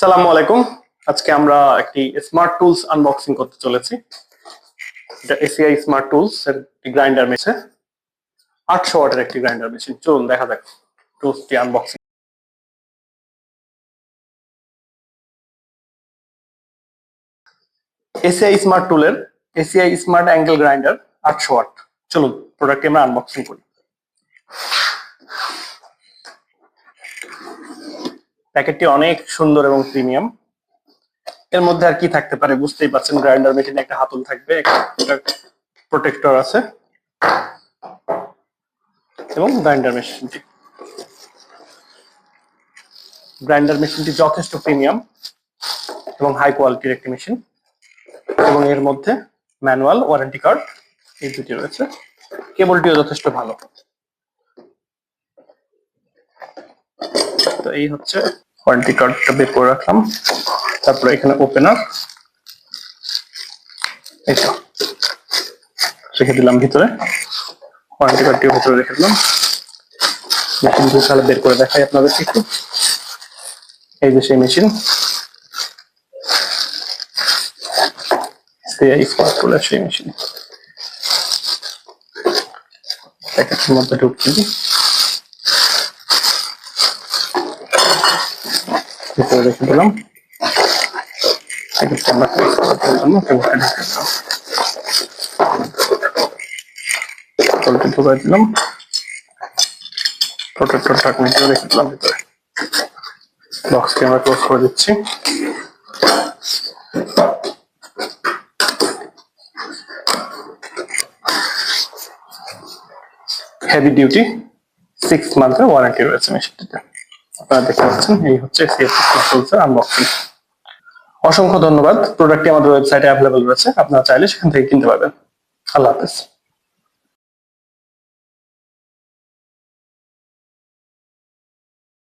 সালামু আলাইকুম। আজকে আমরা একটি স্মার্ট টুলস আনবক্সিং করতে চলেছি। এটা এসিআই স্মার্ট টুলস এর গ্রাইন্ডার মেশিন আটশো ওয়াটের একটি গ্রাইন্ডার মেশিন চলুন দেখা যাক টুলসটি আনবক্সিং এসিআই স্মার্ট টুলের এসিআই স্মার্ট অ্যাঙ্গেল গ্রাইন্ডার আটশো ওয়াট। চলুন প্রোডাক্টটি আমরা আনবক্সিং করি। প্যাকেটটি অনেক সুন্দর এবং প্রিমিয়াম। এর মধ্যে আর কি থাকতে পারে বুঝতেই পারছেন, গ্রাইন্ডার মেশিনে একটা হাতল থাকবে, একটা প্রোটেক্টর আছে, এবং গ্রাইন্ডার মেশিনটি। গ্রাইন্ডার মেশিনটি যথেষ্ট প্রিমিয়াম এবং হাই কোয়ালিটির একটি মেশিন। এবং এর মধ্যে ম্যানুয়াল ওয়ারেন্টি কার্ড এই দুটি রয়েছে। কেবলটিও যথেষ্ট ভালো। তো এই হচ্ছে ওয়ারেন্টি কার্ডটা বের করে রাখলাম। তারপরে এখানে ওপেনার এই তো। রেখে দিলাম ভিতরে। ওয়ারেন্টি কার্ডটিও ভিতরে রেখে দিলাম। মেশিন তাহলে বের করে দেখাই আপনাদেরকে একটু। এই যে সেই মেশিন সেই মেশিন প্যাকেটের মধ্যে দিই। ভিতরে রেখে দিলাম প্যাকেটটা আমরা close করার জন্য কেবলটা ঢুকে দিলাম বোতলটি ঢুকাই দিলাম প্রোটেক্টর ঢাকনিটিও রেখে দিলাম ভিতরে বক্সটি আমরা ক্লোজ করে দিচ্ছি হেভি ডিউটি সিক্স মান্থের ওয়ারেন্টি রয়েছে মেশিনটিতে আপনারা দেখতে পাচ্ছেন এই হচ্ছে সিএফএস আনবক্সিং অসংখ্য ধন্যবাদ। প্রোডাক্টটি আমাদের ওয়েবসাইটে অ্যাভেলেবল রয়েছে। আপনারা চাইলে সেখান থেকে কিনতে পারবেন। আল্লাহ হাফেজ।